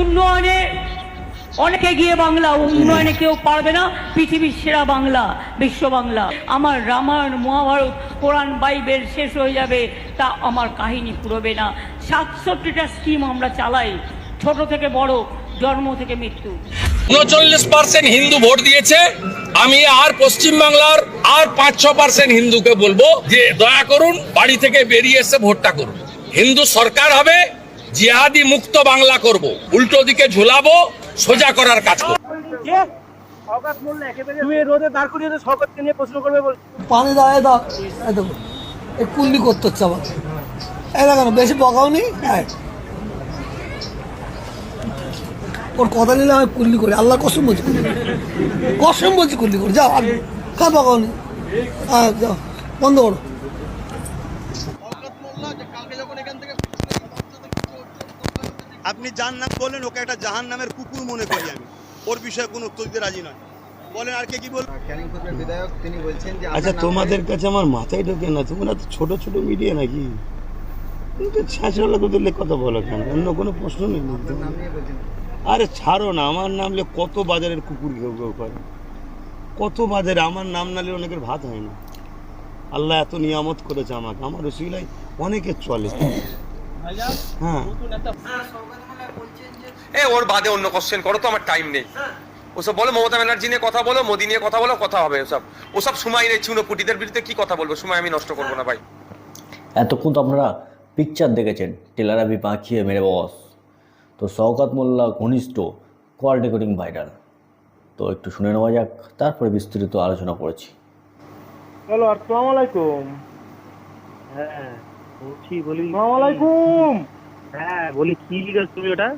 উন্নয়নে অনেকে গিয়ে বাংলা উন্নয়নে কেউ পারবে না। পৃথিবীর সেরা বাংলা, বিশ্ব বাংলা। আমার রামায়ণ, মহাভারত, কোরআন, বাইবেল শেষ হয়ে যাবে, তা আমার কাহিনী পুরোবে না। সাতষট্টিটা স্কিম আমরা চালাই, ছোট থেকে বড়, জন্ম থেকে মৃত্যু। উনচল্লিশ পার্সেন্ট হিন্দু ভোট দিয়েছে। আমি আর পশ্চিম বাংলার আর পাঁচ, ছ পার্সেন্ট হিন্দুকে বলব যে দয়া করুন, বাড়ি থেকে বেরিয়ে এসে ভোটটা করুন। হিন্দু সরকার হবে জিহাদি মুক্ত বাংলা করব। উল্টো দিকে ঝুলাবো সোজা করার কাজ করব। তুমি রোদে দাঁড় করিয়ে সরকারকে নিয়ে প্রশ্ন করবে বল। পানি দাও করতে হচ্ছে আমার। বেশি বকাও নেই হ্যাঁ। ওর কথা নিলে আমি কুল্লি করি আল্লাহ কসম বলছি কুল্লি কসম বলছি কুল্লি করি যাও বকাও নেই। হ্যাঁ যাও বন্ধ করো। আপনি যার নাম বললেন ওকে একটা জাহান নামের কুকুর মনে করি আমি। ওর বিষয়ে কোনো উত্তর দিতে রাজি নয়। বলেন আর কে কি বল বিধায়ক তিনি বলছেন যে আচ্ছা তোমাদের কাছে আমার মাথায় ঢোকে না তোমরা তো ছোট ছোট মিডিয়া নাকি? কথা বলো কেন? অন্য কোনো প্রশ্ন নেই আরে ছাড়ো না আমার নামলে কত বাজারের কুকুর কেউ করে? কত বাজারে? আমার নাম নালে অনেকের ভাত হয় না। আল্লাহ এত নিয়ামত করেছে আমাকে। আমার রসিলাই অনেকের চলে। হ্যাঁ এ ওর বাদে অন্য কোশ্চেন করো তো আমার টাইম নেই। ওসব বলো মমতা ব্যানার্জি নিয়ে কথা বলো মোদি নিয়ে কথা বলো কথা হবে ওসব। ওসব সময় নেই চুনোপুটিদের বিরুদ্ধে কি কথা বলব? সময় আমি নষ্ট করব না ভাই। এতক্ষণ তো আপনারা পিকচার দেখেছেন টেলার আবি পাখিয়ে মেরে বস। তো শওকাত মোল্লা ঘনিষ্ঠ কল রেকর্ডিং ভাইরাল তো একটু শুনে নেওয়া যাক তারপরে বিস্তারিত আলোচনা করেছি। হ্যালো আসসালামু আলাইকুম। হ্যাঁ। বলছি বলি আলাইকুম হ্যাঁ বলি কি লিখেছ তুমি ওটা?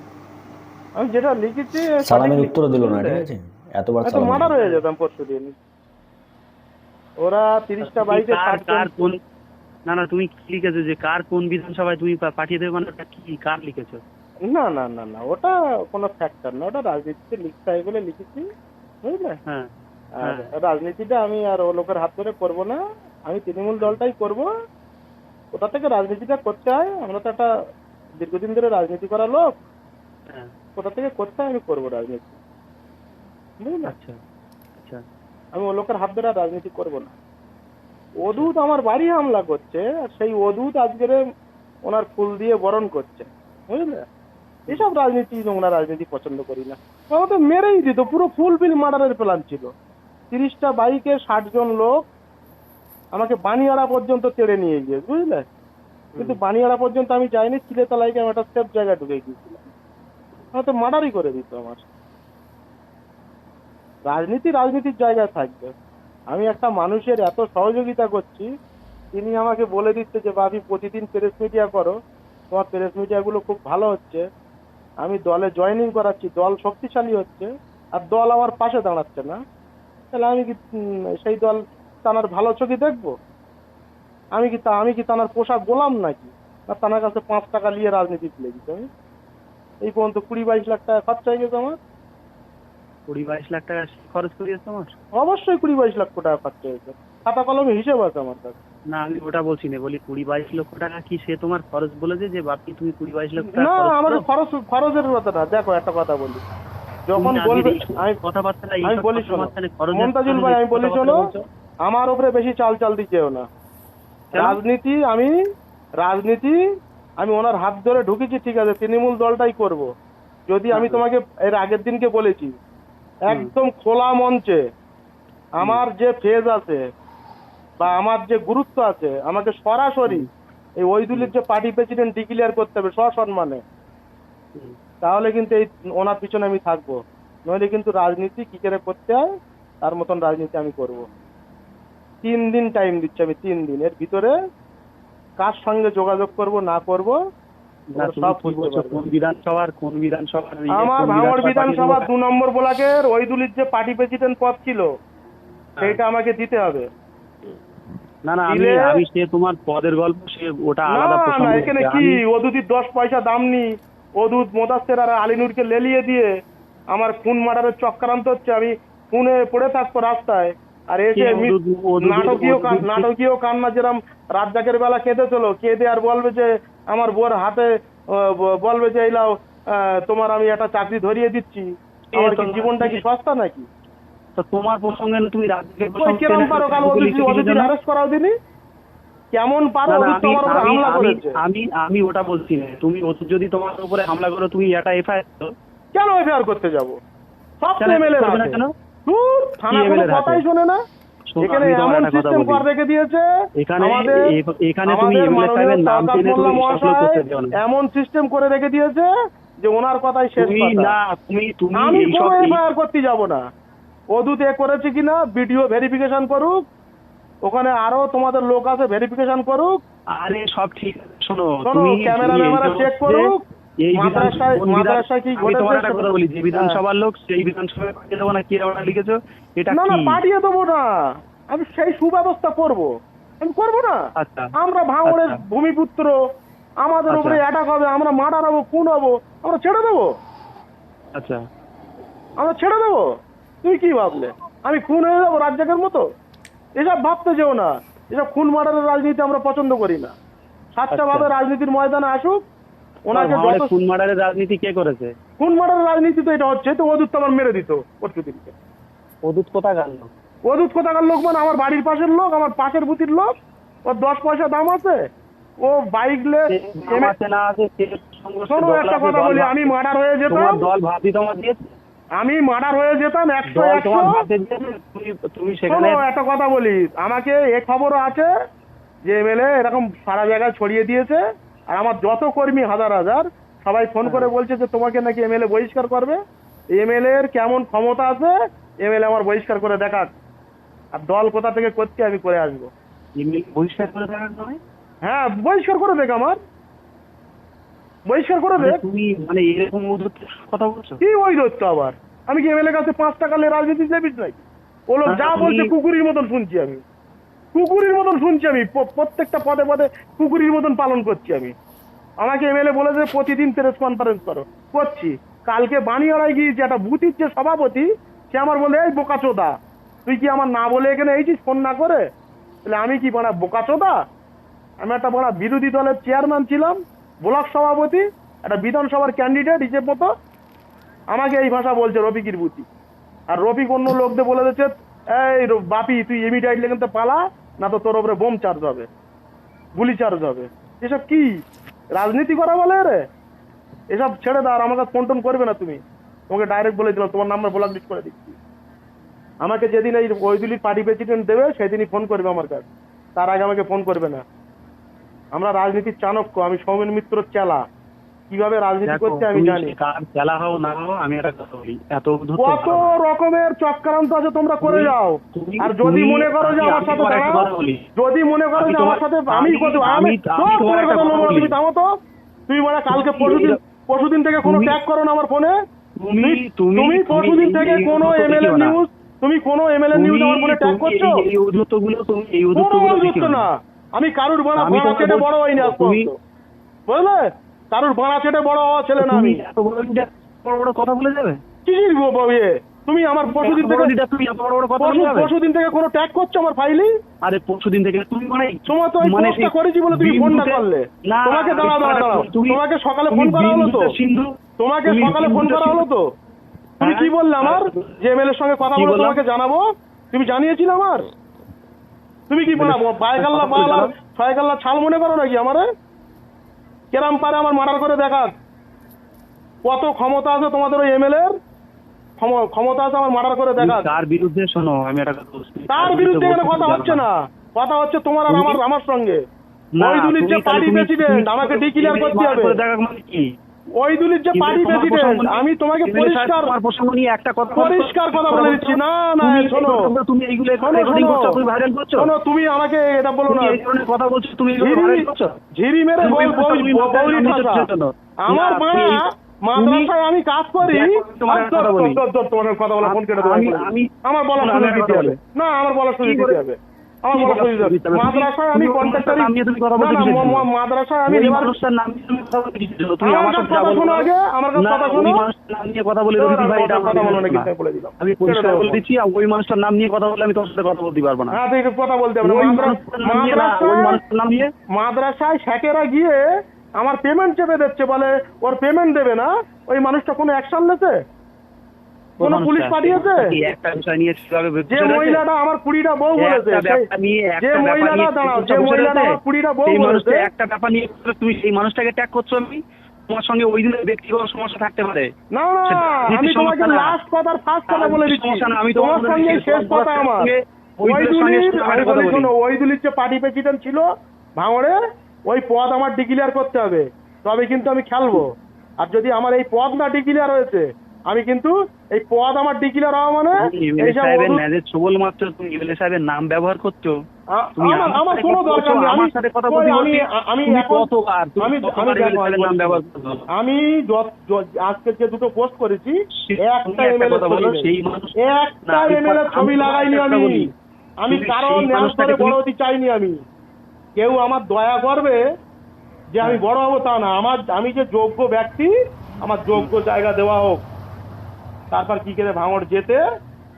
আমি যেটা লিখেছি সালামের উত্তরও দিল না ঠিক আছে? এতবার সালাম মার্ডার হয়ে যেতাম পরশু দিন। ওরা তিরিশটা তুমি কার কোন না না তুমি কি লিখেছো যে কার কোন বিধানসভায় তুমি পাঠিয়ে দেবে মানে ওটা কি কার লিখেছো? না না না না ওটা কোনো ফ্যাক্টর না ওটা রাজনীতিতে লিখতে হয় বলে লিখেছি বুঝলে? হ্যাঁ আর হ্যাঁ। রাজনীতিটা আমি আর ও লোকের হাত ধরে করব না আমি তৃণমূল দলটাই করব ওটা থেকে রাজনীতিটা করতে হয় আমরা তো একটা দীর্ঘদিন ধরে রাজনীতি করা লোক। হ্যাঁ। কোথা থেকে করতে হয় আমি করব রাজনীতি। বুঝলে? আচ্ছা আচ্ছা। আমি ও লোকের হাত ধরে রাজনীতি করব না। অদূত আমার বাড়ি হামলা করছে আর সেই অদূত আজকের ওনার ফুল দিয়ে বরণ করছে। বুঝলে? এসব রাজনীতি নোংরা রাজনীতি পছন্দ করি না। আমাকে মেরেই দিত পুরো ফুল বিল মার্ডারের প্ল্যান ছিল। তিরিশটা বাইকে ষাট জন লোক আমাকে বানিয়াড়া পর্যন্ত তেড়ে নিয়ে গিয়ে বুঝলে? কিন্তু বানিয়াড়া পর্যন্ত আমি যাইনি চিলেতলাইকে আমি একটা সেফ জায়গায় ঢুকে গিয়েছিলাম আমাকে মার্ডারই করে দিত আমার। রাজনীতি রাজনীতির জায়গায় থাকবে। আমি একটা মানুষের এত সহযোগিতা করছি তিনি আমাকে বলে দিচ্ছে যে বাবি প্রতিদিন প্রেস মিডিয়া করো। তোমার প্রেস মিডিয়াগুলো খুব ভালো হচ্ছে। আমি দলে জয়েনিং করাচ্ছি দল শক্তিশালী হচ্ছে আর দল আমার পাশে দাঁড়াচ্ছে না। তাহলে আমি সেই দল তানার ভালো চোখে দেখব? আমি কি তা আমি কি তানার পোশাক গোলাম নাকি? না তানার কাছে পাঁচ টাকা নিয়ে রাজনীতি তুলে দিতে আমি এই পর্যন্ত কুড়ি বাইশ লাখ টাকা খরচা হয়ে গেছে আমার। কুড়ি বাইশ লাখ টাকা খরচ করিয়েছো তোমার? অবশ্যই কুড়ি বাইশ লক্ষ টাকা খরচা হয়েছে খাতা কলমে হিসেব আছে আমার কাছে। না আমি ওটা বলছি না বলি কুড়ি বাইশ লক্ষ টাকা কি সে তোমার খরচ বলেছে যে বাপি তুমি কুড়ি বাইশ লক্ষ টাকা না করো? খরচ খরচের কথাটা দেখো একটা কথা বলি। যখন বলবে আমি কথাবার্তা আমি বলি শোনো। মমতাজুল ভাই আমি বলি শোনো? আমার উপরে বেশি চাল চাল দিচ্ছেও না। রাজনীতি আমি রাজনীতি আমি ওনার হাত ধরে ঢুকেছি ঠিক আছে তৃণমূল দলটাই করব। যদি আমি তোমাকে এর আগের দিনকে বলেছি একদম খোলা মঞ্চে আমার যে ফেজ আছে বা আমার যে গুরুত্ব আছে আমাকে সরাসরি এই ওইদুলের যে পার্টি প্রেসিডেন্ট ডিক্লিয়ার করতে হবে সসম্মানে তাহলে কিন্তু এই ওনার পিছনে আমি থাকব। নইলে কিন্তু রাজনীতি কি করে করতে হয় তার মতন রাজনীতি আমি করব। তিন দিন টাইম দিচ্ছি আমি তিন দিন এর ভিতরে কার সঙ্গে যোগাযোগ করব না করব আমার ভাঙড় বিধানসভা দু নম্বর ব্লকের ওইদুলির যে পার্টি প্রেসিডেন্ট পদ ছিল সেইটা আমাকে দিতে হবে। না না আমি আমি সে তোমার পদের গল্প সে ওটা আলাদা প্রসঙ্গ না এখানে কি? ওদুদির দশ পয়সা দাম নি। ওদুদ মোদাস্তের আর আলিনুরকে লেলিয়ে দিয়ে আমার খুন মার্ডারের চক্রান্ত হচ্ছে। আমি খুনে পড়ে থাকব রাস্তায়। আর এসে নাটকীয় নাটকীয় কান্না যেরকম রাজ্জাকের বেলা কেঁদেছিল কেঁদে আর বলবে যে আমার বোর হাতে বলবে যে এইলাও তোমার আমি একটা চাকরি ধরিয়ে দিচ্ছি। আমার কি জীবনটা কি সস্তা নাকি? তো তোমার প্রসঙ্গে তুমি প্রসঙ্গে কেমন পারো কাল? অ্যারেস্ট করাও দিনি? কেমন পারো আমি তোমার উপরে আমি হামলা করেছে? আমি আমি ওটা বলছি না। তুমি যদি তোমার উপরে হামলা করো তুমি এটা এফআইআর কেন এফআইআর করতে যাব? সব এমএলএ না কেন? থানা কোনো MLA র হাতে? কথাই শোনে না। এখানে এমন সিস্টেম করে রেখে দিয়েছে এখানে এখানে তুমি এমএলএ সাহেবের নাম শওকত তুমি মোল্লা করতে দিও না এমন সিস্টেম করে রেখে দিয়েছে যে ওনার কথাই শেষ কথা। না তুমি তুমি আমি কোনো এফআইআর করতে যাব না। অদূত এ করেছে কিনা ভিডিও ভেরিফিকেশন করুক। ওখানে আরও তোমাদের লোক আছে ভেরিফিকেশন করুক। আরে সব ঠিক শোনো শোনো, তুমি ক্যামেরা check করুক। এই মাদ্রাসায়- কি আমি তোমার একটা কথা বলি যে বিধানসভার লোক সেই বিধানসভায় পাঠিয়ে দেবো না কি ওটা লিখেছো? এটা না না পাঠিয়ে দেবো না। আমি সেই সুব্যবস্থা করব। আমি করব না। আচ্ছা আমরা ভাঙড়ের আচ্ছা। ভূমিপুত্র আমাদের আচ্ছা। উপরে অ্যাটাক হবে আমরা মার্ডার হব খুন হব আমরা ছেড়ে দেবো। আচ্ছা। আমরা ছেড়ে দেবো? তুই কি ভাবলে? আমি খুন হয়ে যাব রাজ্জাকের মতো? এসব ভাবতে যেও না। এসব খুন মার্ডারের রাজনীতি আমরা পছন্দ করি না। সাতটা। ভাবে রাজনীতির ময়দানে আসুক ওনাকে ভাঙড়ে যত খুন মার্ডারের রাজনীতি কে করেছে? খুন মার্ডারের রাজনীতি তো এটা হচ্ছে তো ওদূত আমার মেরে দিত পরশু দিনকে। অদূত কোথা গেল অদূত কোথাকার লোক মানে আমার বাড়ির পাশের লোক আমার পাশের লোক ওর দশ পয়সা দাম আছে ও বাইক লে শোনো একটা কথা বলি আমি মার্ডার হয়ে যেতাম। দল ভাবি তোমার দিয়েছে? আমি মার্ডার হয়ে যেতাম একশো একশো। তুমি সেখানে একটা কথা বলি আমাকে এ খবরও আছে যে এমএলএ এরকম সারা জায়গায় ছড়িয়ে দিয়েছে আর আমার যত কর্মী হাজার হাজার সবাই ফোন করে বলছে যে তোমাকে নাকি এমএলএ বহিষ্কার করবে। এমএলএ এর কেমন ক্ষমতা আছে এমএলএ আমার বহিষ্কার করে দেখাক। আর দল কোথা থেকে করতে আমি করে আসব। বহিষ্কার করে দেওয়ার নয় হ্যাঁ বহিষ্কার করে দেখ আমার। বহিষ্কার করে মানে দেখ। তুমি মানে এরকম কথা বলছো? কি ওই দত্ত আবার? আমি কি এমএলএ কাছে পাঁচ টাকা নিয়ে রাজনীতি দেবিস নাকি? ও লোক যা বলছে কুকুরের মতন শুনছি আমি। কুকুরের মতন শুনছি আমি। প্রত্যেকটা পদে পদে কুকুরের মতন পালন করছি আমি। আমাকে এমএলএ বলেছে প্রতিদিন প্রেস কনফারেন্স করো। করছি। কালকে বানিয়াড়ায় গিয়েছি একটা বুথির যে সভাপতি, সে আমার বলে, এই বোকাচোদা তুই কি আমার না বলে এখানে এইছিস ফোন না করে? তাহলে আমি কি বানা বোকাচোদা আমি একটা বড় বিরোধী দলের চেয়ারম্যান ছিলাম, ব্লক সভাপতি, একটা বিধানসভার ক্যান্ডিডেট হিসেব মতো। আমাকে এই ভাষা বলছে রফিকির বুতি আর রফিক অন্য লোকদের বলে দিচ্ছে এই বাপি, তুই ইমিডিয়েটলি কিন্তু পালা, না তো তোর ওপরে বোম চার্জ হবে, গুলি চার্জ হবে। এসব কি? রাজনীতি করা বলে রে? এসব ছেড়ে দাও আর আমাকে ফোন টোন করবে না তুমি। তোমাকে ডাইরেক্ট বলে দিলাম, তোমার নাম্বার ব্লক লিস্ট করে দিচ্ছি। আমাকে যেদিন এই ওইদুলির পার্টি প্রেসিডেন্ট দেবে, সেদিনই ফোন করবে আমার কাছে। তার আগে আমাকে ফোন করবে না। আমরা রাজনীতির চাণক্য, আমি সৌমেন মিত্র চেলা। কীভাবে রাজনীতি করতে আমি জানি। কার খেলা হও না হও আমি একটা কথা বলি। এত কত রকমের চক্রান্ত আছে তোমরা করে যাও। আর যদি মনে করো যে আমার সাথে দাঁড়াও যদি মনে করো যে আমার সাথে আমি আমি- তোমার কথা তুমি থামো তো। তুমি মানে কালকে পরশুদিন পরশুদিন থেকে কোনো ট্যাগ করো না আমার ফোনে? তুমি পরশুদিন থেকে কোনো এমএলএ নিউজ তুমি কোনো এমএলএ নিউজ আমার ফোনে ট্যাগ করছ? এই- উদ্ধতগুলো তুমি এই অভিযুক্ত না। আমি কারুর বাড়া আমি বাড়া তুমি- বুঝলে? কারুর বাড়া ছেটে বড় হওয়া ছেলে না আমি। বড় বড় কথা বলে যাবে? কি বলব ইয়ে তুমি আমার পরশুদিন থেকে তুমি এত বড় বড় কথা বলে পরশুদিন থেকে কোনো ট্যাগ করছ আমার ফাইলি আরে পরশু দিন থেকে তুমি মানে তোমার তো মানে করেছি বলে তুমি ফোনটা বিন্দুতে- করলে। তোমাকে দাঁড়া দাঁড়া তোমাকে সকালে ফোন করা হলো তো। তোমাকে সকালে ফোন করা হলো তো। তুমি হ্যাঁ? কি বললে আমার হ্যাঁ। যে এমএলএর সঙ্গে কথা বলে তোমাকে জানাব? তুমি জানিয়েছিলে আমার? তুমি কি বানাবো পায়কাল্লা কথা বলে পাল আর ছাল মনে করো নাকি আমারে? কেরাম পারে আমার মার্ডার করে দেখাক কত ক্ষমতা আছে তোমাদের ওই এমএলএ এর ক্ষমতা আছে আমার মার্ডার করে দেখাক তার বিরুদ্ধে শোনো আমি একটা কথা বলছি। তার বিরুদ্ধে এখানে কথা হচ্ছে না। কথা হচ্ছে তোমার আর আমার আমার সঙ্গে। না, ওই দুলির যে পার্টি প্রেসিডেন্ট আমাকে ডিক্লিয়ার করতে হবে। দেখাক মানে কি? ওই দুলির যে পার্টি প্রেসিডেন্ট আমি তোমাকে পরিষ্কার প্রসঙ্গ নিয়ে একটা কথা পরিষ্কার কথা বলে দিচ্ছি। না না শোনো। তুমি এইগুলো রেকর্ডিং করছ তুমি ভাইরাল করছ? শোনো তুমি আমাকে এটা বলো না। এই ধরনের কথা বলছো তুমি এগুলো ভাইরাল করছ? ঝিরি মেরে বল বল তুমি বল- বৌরি তুমি ঠাসা তো চেনো। আমার বাড়া মাদ্রাসায় আমি কাজ করি। তোমার কথা বলি। তোমার কথা বলা ফোন কেটে দেবো আমি- বলে আমার শোনো, একটা দিতে হবে। না আমার বলা দিতে হবে। আমি পরিষ্কার বলে দিচ্ছি ওই মানুষটার নাম নিয়ে কথা আমি সাথে কথা বলতে পারব না। কথা বলতে মাদ্রাসায় শেখেরা গিয়ে আমার পেমেন্ট চেপে দিচ্ছে বলে ওর পেমেন্ট দেবে না? ওই মানুষটা কোনো অ্যাকশন নেছে কোনো পুলিশ পাঠিয়েছে? একটা বিষয় নিয়ে কীভাবে যে মহিলাটা আমার কুড়িটা বউ বলেছে যে মহিলাটা দাঁড়াও যে মহিলাটা আমার কুড়িটা বউ বলেছে একটা ব্যাপার নিয়ে তুমি সেই মানুষটাকে ট্যাগ করছ আমি? তোমার সঙ্গে ওই দিনের ব্যক্তিগত সমস্যা থাকতে পারে। না না আমি তোমাকে লাস্ট কথার ফার্স্ট কথা বলে দিচ্ছি। আমি তোমার তোমার সঙ্গে শেষ কথা আমার। ওইদুলির আমি বলি শোনো ওইদুলির যে পার্টি প্রেসিডেন্ট ছিল ভাঙড়ে ওই পদ আমার ডিক্লিয়ার করতে হবে। তবে কিন্তু আমি খেলব। আর যদি আমার এই পদ না ডিক্লিয়ার হয়েছে আমি কিন্তু এই পদ আমার মানে ছবল মাত্র তুমি সাহেবের নাম ব্যবহার করছ। আমার আমার আমার সাথে কোনো দরকার নেই। আমার আমি সাথে কথা বলতে আমি আমি কতবার আমি কতবার আমি এমএলএ দেখো, আমি সাহেবের নাম ব্যবহার আমি যত- যত- আজকে যে দুটো পোস্ট করেছি একটা একটা এমএলএ কথা বলো, সেই মানুষ একটা এমএলএ ছবি লাগাইনি আমি। আমি তুমি কারও ন্যাস করে বড় হতে চাইনি আমি। কেউ আমার দয়া করবে যে আমি বড় হব তা না। আমার আমি যে যোগ্য ব্যক্তি আমার যোগ্য জায়গা দেওয়া হোক। তারপর কি করে ভাঙড় যেতে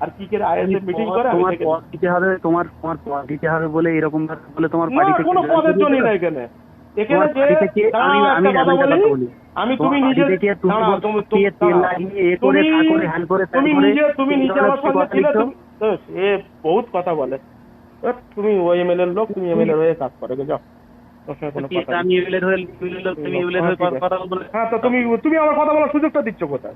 আর কি করে আইএসএফ মিটিং করে আমি তোমার পদ দিতে হবে তোমার তোমার পদ দিতে হবে বলে এরকম ভাবে বলে তোমার বাড়ি থেকে কোনো পদের জন্য না এখানে। এখানে যে আমি- আমি- কথা বলি। আমি তুমি নিজে তুমি তেল লাগিয়ে এ করে, তা করে, হ্যান করে, তুমি নিজে তুমি নিজে আমার সঙ্গে ছিলে তুমি এ বহুত কথা বলে। তুমি ওই এমএলএ লোক তুমি এমএলএ হয়ে কাজ করে গে, যাও। তোর সঙ্গে কোনো কি, কথা নেই। আমি এমএলএ হয়ে তুমি আমার কথা বলার সুযোগটা দিচ্ছ কোথায়?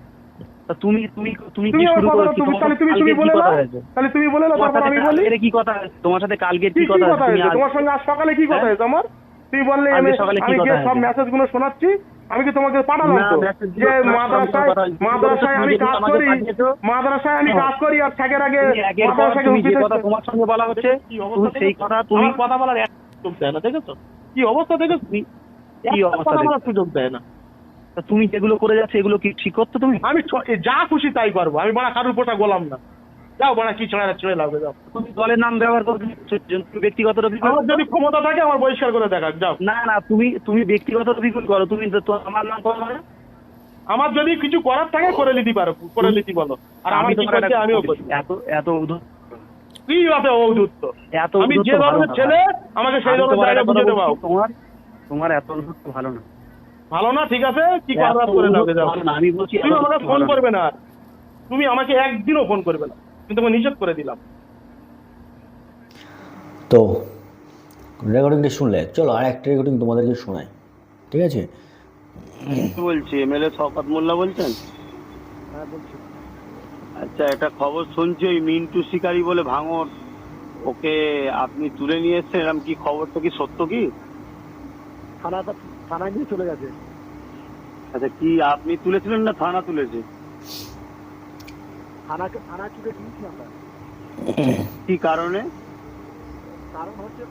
তুমি তুমি তুমি কি শুরু করেছ? তুমি তাহলে তুমি তুমি বলে নাও তাহলে তুমি বলে নাও তারপর আমি বলি। কি কথা? তোমার সাথে কালকে কি কথা কথা তুমি তোমার সঙ্গে আজ সকালে কি কথা হ্যাঁ? হয়েছে আমার তুমি বললে আমি সকালে কি কথা সব মেসেজগুলো শোনাচ্ছি আমি কি তোমাকে পাঠালাম তো? যে মাদ্রাসায় মাদ্রাসায় আমি কাজ করি মাদ্রাসায় আমি হ্যাঁ। কাজ করি আর থাকের আগে মাদ্রাসাকে যে কথা তোমার সঙ্গে বলা হচ্ছে কি তুমি অবস্থা সেই কথা তুমি কথা বলার এক সুযোগ দেয় না দেখেছ? কি অবস্থা দেখেছ? কি একটা অবস্থা দেয় না। তুমি যেগুলো করে যাচ্ছে এগুলো কি ঠিক করছ তুমি? আমি যা খুশি তাই করব আমি বড় কারুর পোটা গোলাম না। যাও বড় কি ছড়া ছড়ে লাগবে যাও তুমি দলের নাম ব্যবহার তুমি ব্যক্তিগত আমার যদি ক্ষমতা থাকে আমার বহিষ্কার করে দেখাক যাও। না না তুমি তুমি ব্যক্তিগত অভিযোগ করো তুমি আমার নাম করো না। আমার যদি কিছু করার থাকে করে নিতে পারো করে নিতে বলো। আর আমার কি করছে আমিও এত এত উদ্ধত কি হবে ঔদুত্ত এত আমি যে ধরনের। ছেলে আমাকে সেই ধরনের তোমার জায়গা বুঝে দেবো তোমার তোমার এত উদ্ধত ভালো না। ভালো না ঠিক আছে? কি এত করে নাও যাও। আমি বলছি তুমি আমাকে ফোন করবে না। তুমি আমাকে একদিনও ফোন করবে না। কিন্তু আমি নিষেধ করে দিলাম। তো রেকর্ডিংটা শুনলে চলো আর একটা রেকর্ডিং তোমাদেরকে শোনাই। ঠিক আছে? কি বলছি এমএলএ শওকত মোল্লা বলছেন? আচ্ছা একটা খবর শুনছি ওই মিন্টু শিকারি বলে ভাঙর ওকে আপনি তুলে নিয়ে এসছেন এরকম কি খবরটা কি সত্য কি? থানাটা থানায় নিয়ে চলে গেছে। আচ্ছা কি আপনি তুলেছিলেন না থানা তুলেছে? থানাকে থানা চুকে দিয়েছি আমরা। কি কারণে? কারণ হচ্ছে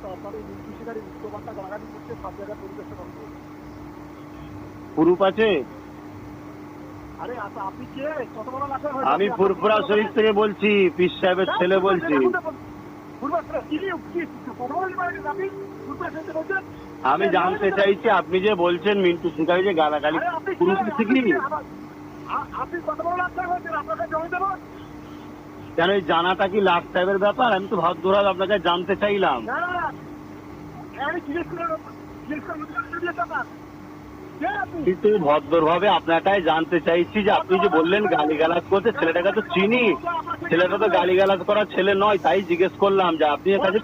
গালাগালি করছে সব জায়গায় পরিবেশন আছে? আরে আচ্ছা আপনি কে? কত বড় লাখের আমি ফুরফুরা শরীফ থেকে বলছি পিস সাহেবের ছেলে বলছি। ফুরফুরা শরীফ, কি কি কত বড় লিবারেল আপনি ফুরফুরা শরীফ থেকে বলছেন? আমি জানতে চাইছি আপনি যে বলছেন মিন্টু শিকারি যে গালাগালি আপনি কত বড় আপনাকে জমি দেবো? কেন এই জানাটা কি লাখ সাহেবের ব্যাপার? আমি তো ভদ্রভাবে আপনাকে জানতে চাইলাম। আপনি? কিন্তু ভদ্রভাবে আপনারটাই জানতে চাইছি যে আপনি যে বললেন গালিগালাজ করতে ছেলেটাকে তো চিনি। ছেলেটা তো গালিগালাজ করার ছেলে নয় তাই জিজ্ঞেস করলাম যে আপনি কাছে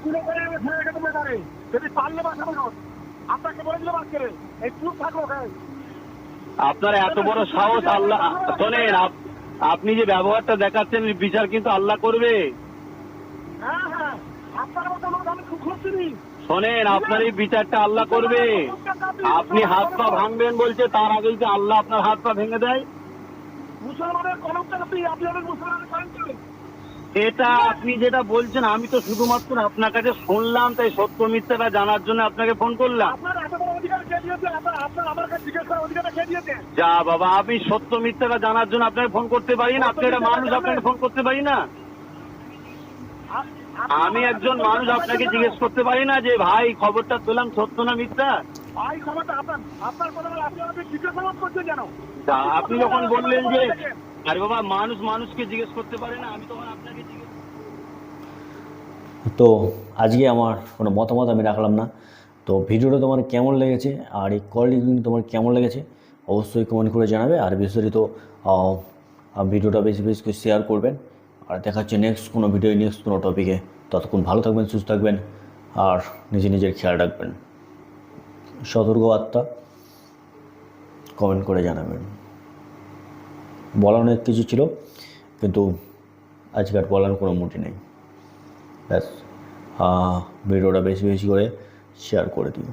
করে রেখে। যদি পারলে বাঁচাবো আপনাকে আজকে। এই চুপ থাকো আপনার এত বড় সাহস আল্লাহ শোনেন আপনি যে ব্যবহারটা দেখাচ্ছেন বিচার কিন্তু আল্লাহ করবে। হ্যাঁ হ্যাঁ। শোনেন আপনার এই বিচারটা আল্লাহ করবে। আপনি হাত পা ভাঙবেন বলছে তার আগে যে আল্লাহ আপনার হাত পা ভেঙে দেয়। মুসলমানের কলমটা আপনি আপনি মুসলমানের এটা আপনি যেটা বলছেন আমি তো শুধুমাত্র আপনার কাছে শুনলাম তাই সত্য মিথ্যাটা জানার জন্য আপনাকে ফোন করলাম। যা বাবা আমি সত্য মিথ্যাটা জানার জন্য আপনাকে ফোন করতে পারি না। আপনি একটা মানুষ আপনাকে ফোন করতে পারি না? আমি একজন মানুষ আপনাকে জিজ্ঞেস করতে পারি না যে ভাই খবরটা পেলাম সত্য না মিথ্যা? ভাই খবরটা আপনার আপনার কথা আপনি আমাকে করছেন কেন? তা আপনি যখন বললেন যে আরে বাবা, মানুষ মানুষকে জিজ্ঞেস করতে পারে না, আমি আপনাকে জিজ্ঞেস তো আজকে আমার কোনো মতামত আমি রাখলাম না। তো ভিডিওটা তোমার কেমন লেগেছে আর এই কল রেকর্ডিং তোমার কেমন লেগেছে অবশ্যই কমেন্ট করে জানাবে। আর বিস্তারিত ভিডিওটা বেশি বেশি করে শেয়ার করবেন। আর দেখা হচ্ছে নেক্সট কোনো ভিডিও নেক্সট কোনো টপিকে ততক্ষণ ভালো থাকবেন, সুস্থ থাকবেন আর নিজে নিজের খেয়াল রাখবেন। সতর্ক সতর্কবার্তা কমেন্ট করে জানাবেন। বলার অনেক কিছু ছিল, কিন্তু আজকে আর বলার কোনো মুটি নেই। ব্যাস ভিডিওটা বেশি বেশি করে শেয়ার করে দিও।